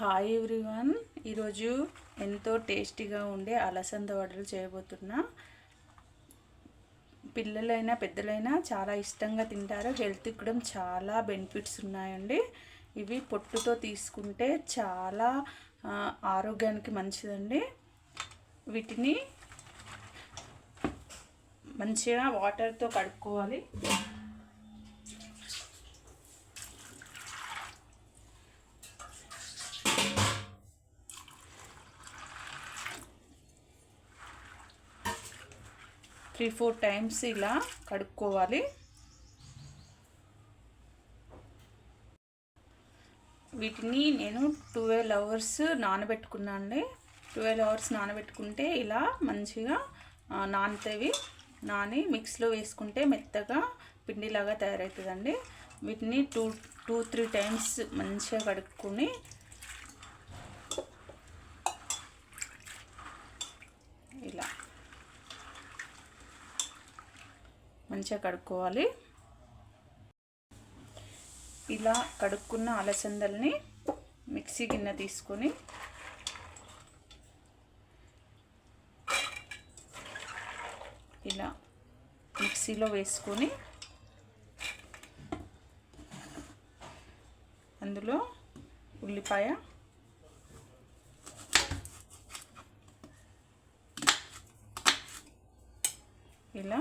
Hi everyone ఈరోజు ఎంతో టేస్టీగా ఉండే అలసంద వడలు చేయబోతున్నా. పిల్లలైనా పెద్దలైనా చాలా ఇష్టంగా తింటారు. హెల్త్కి కూడా చాలా బెనిఫిట్స్ ఉన్నాయండి. ఇవి పొట్టుతో తీసుకుంటే చాలా ఆరోగ్యానికి మంచిదండి. వీటిని మంచిగా వాటర్తో కడుక్కోవాలి. త్రీ ఫోర్ టైమ్స్ ఇలా కడుక్కోవాలి. వీటిని నేను ట్వెల్వ్ అవర్స్ నానబెట్టుకున్నాను అండి ట్వెల్వ్ అవర్స్ నానబెట్టుకుంటే ఇలా మంచిగా నానతవి నానుతాయి. నాని మిక్స్లో వేసుకుంటే మెత్తగా పిండిలాగా తయారవుతుందండి. వీటిని టూ టూ త్రీ టైమ్స్ మంచిగా కడుక్కొని ఇలా మంచిగా కడుక్కోవాలి. ఇలా కడుక్కున్న అలసందల్ని మిక్సీ గిన్నె తీసుకొని ఇలా మిక్సీలో వేసుకొని అందులో ఉల్లిపాయ ఇలా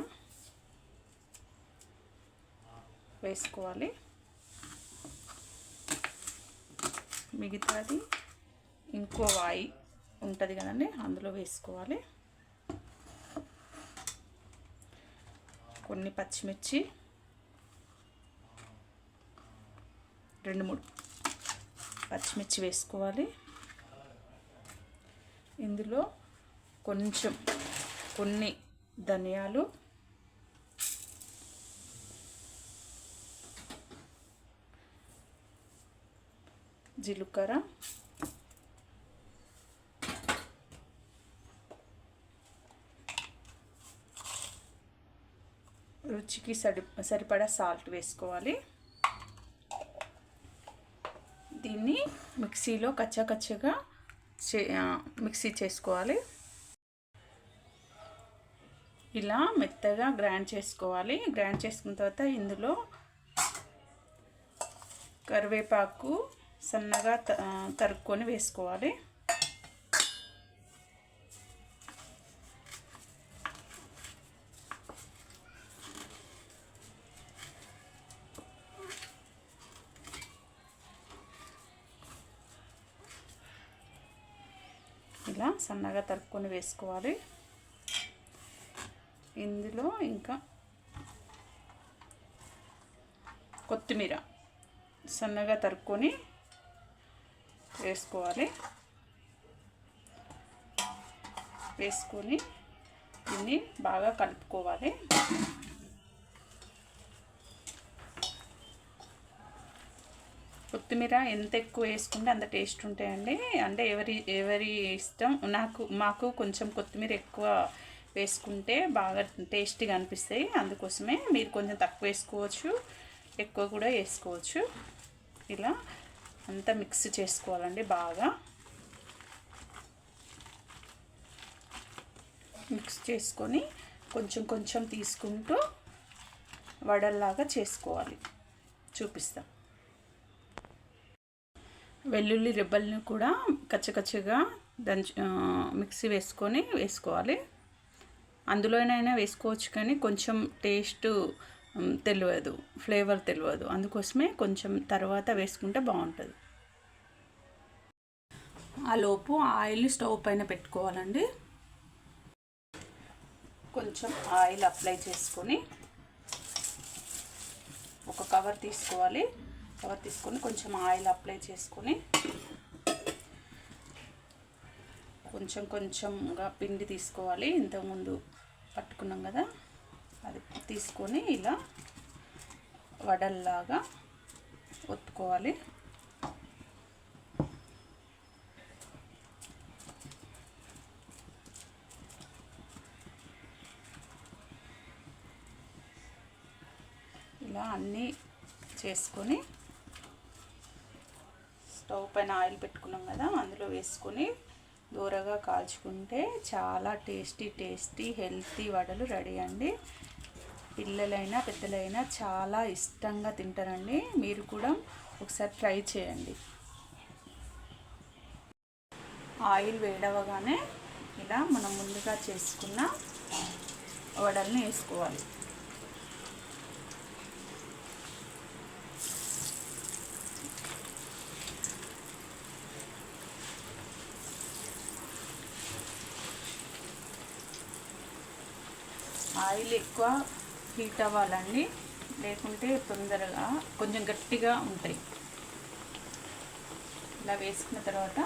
వేసుకోవాలి. మిగతాది ఇంకో వాయి ఉంటుంది కదండి అందులో వేసుకోవాలి. కొన్ని పచ్చిమిర్చి రెండు మూడు పచ్చిమిర్చి వేసుకోవాలి. ఇందులో కొంచెం కొన్ని ధనియాలు జీలకర్ర. రుచికి సరి సరిపడా సాల్ట్ వేసుకోవాలి. దీన్ని మిక్సీలో కచ్చకచ్చగా చే మిక్సీ చేసుకోవాలి. ఇలా మెత్తగా గ్రైండ్ చేసుకోవాలి. గ్రైండ్ చేసుకున్న తర్వాత ఇందులో కరివేపాకు సన్నగా త- తరుక్కొని వేసుకోవాలి. ఇలా సన్నగా తరుక్కొని వేసుకోవాలి. ఇందులో ఇంకా కొత్తిమీర సన్నగా తరుక్కొని వేసుకోవాలి. వేసుకొని దీన్ని బాగా కలుపుకోవాలి. కొత్తిమీర ఎంత ఎక్కువ వేసుకుంటే అంత టేస్ట్ ఉంటాయండి. అంటే ఎవరి ఎవరి ఇష్టం నాకు మాకు కొంచెం కొత్తిమీర ఎక్కువ వేసుకుంటే బాగా టేస్టీగా అనిపిస్తాయి. అందుకోసమే మీరు కొంచెం తక్కువ వేసుకోవచ్చు ఎక్కువ కూడా వేసుకోవచ్చు. ఇలా అంతా మిక్స్ చేసుకోవాలండి బాగా. మిక్స్ చేసుకొని కొంచెం కొంచెం తీసుకుంటూ వడల్లాగా చేసుకోవాలి. చూపిస్తాం. వెల్లుల్లి రెబ్బల్ని కూడా కచ్చకచ్చగా దంచి మిక్సీ వేసుకొని వేసుకోవాలి. అందులోనైనా వేసుకోవచ్చు కానీ కొంచెం టేస్ట్ తెలియదు ఫ్లేవర్ తెలియదు అందుకోసమే కొంచెం తర్వాత వేసుకుంటే బాగుంటుంది. ఆ లోపు ఆయిల్ స్టవ్ పైన పెట్టుకోవాలండి. కొంచెం ఆయిల్ అప్లై చేసుకొని ఒక కవర్ తీసుకోవాలి. కవర్ తీసుకొని కొంచెం ఆయిల్ అప్లై చేసుకొని కొంచెం కొంచెంగా పిండి తీసుకోవాలి. ఇంతకుముందు పట్టుకున్నాం కదా. అది తీసుకొని ఇలా వడల్లాగా ఒత్తుకోవాలి. ఇలా అన్నీ చేసుకొని స్టవ్ పైన ఆయిల్ పెట్టుకున్నాం కదా అందులో వేసుకొని దూరగా కాల్చుకుంటే చాలా టేస్టీ టేస్టీ హెల్తీ వడలు రెడీ అండి. పిల్లలైనా పెద్దలైనా చాలా ఇష్టంగా తింటారండి. మీరు కూడా ఒకసారి ట్రై చేయండి. ఆయిల్ వేడవగానే ఇలా మనం ముందుగా చేసుకున్న వడల్ని వేసుకోవాలి. ఆయిల్ ఎక్కువ హీట్ అవ్వాలండి. లేకుంటే తొందరగా కొంచెం గట్టిగా ఉంటాయి. ఇలా వేసుకున్న తర్వాత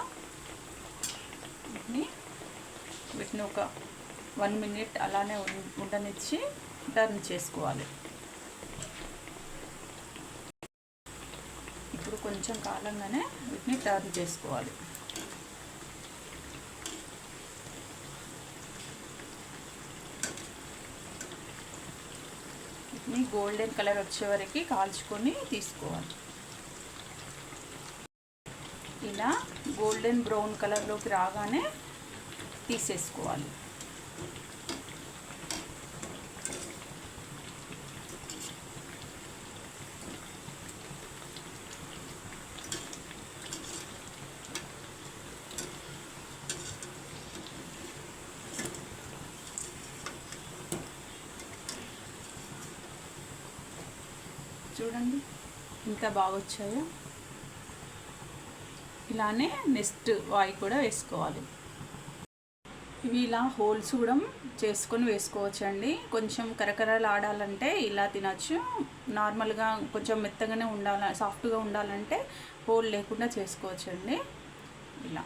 వీటిని వీటిని ఒక వన్ మినిట్ అలానే ఉండనిచ్చి టర్న్ చేసుకోవాలి. ఇప్పుడు కొంచెం కాలంగానే వీటిని టర్న్ చేసుకోవాలి. వీటిని గోల్డెన్ కలర్ వచ్చే వరకు కాల్చుకొని తీసుకోవాలి. ఇలా గోల్డెన్ బ్రౌన్ కలర్లోకి రాగానే తీసేసుకోవాలి. చూడండి. ఇంకా బాగా వచ్చాయో ఇలానే నెక్స్ట్ వాయి కూడా వేసుకోవాలి. ఇవి ఇలా హోల్స్ కూడా చేసుకొని వేసుకోవచ్చండి. కొంచెం కరకరలు ఆడాలంటే ఇలా తినచ్చు. నార్మల్గా కొంచెం మెత్తగానే ఉండాల సాఫ్ట్గా ఉండాలంటే హోల్ లేకుండా చేసుకోవచ్చండి. ఇలా.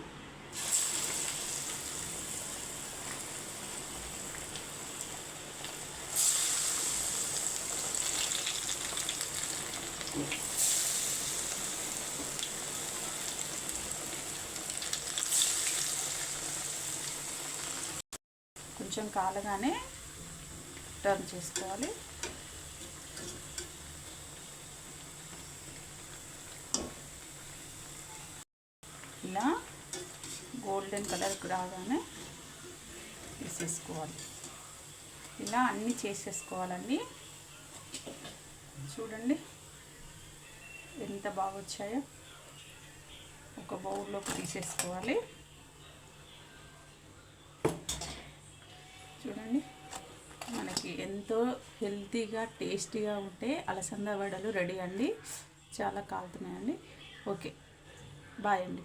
కొంచెం కాలగానే టర్న్ చేసుకోవాలి. ఇలా గోల్డెన్ కలర్కి రాగానే తీసేసుకోవాలి. ఇలా అన్నీ చేసేసుకోవాలండి. చూడండి ఎంత బాగా వచ్చాయో ఒక బౌల్లోకి తీసేసుకోవాలి. చూడండి. మనకి ఎంతో హెల్తీగా టేస్టీగా ఉంటే అలసంద వడలు రెడీ అండి. చాలా కాలుతున్నాయండి. ఓకే. బాయ్ అండి.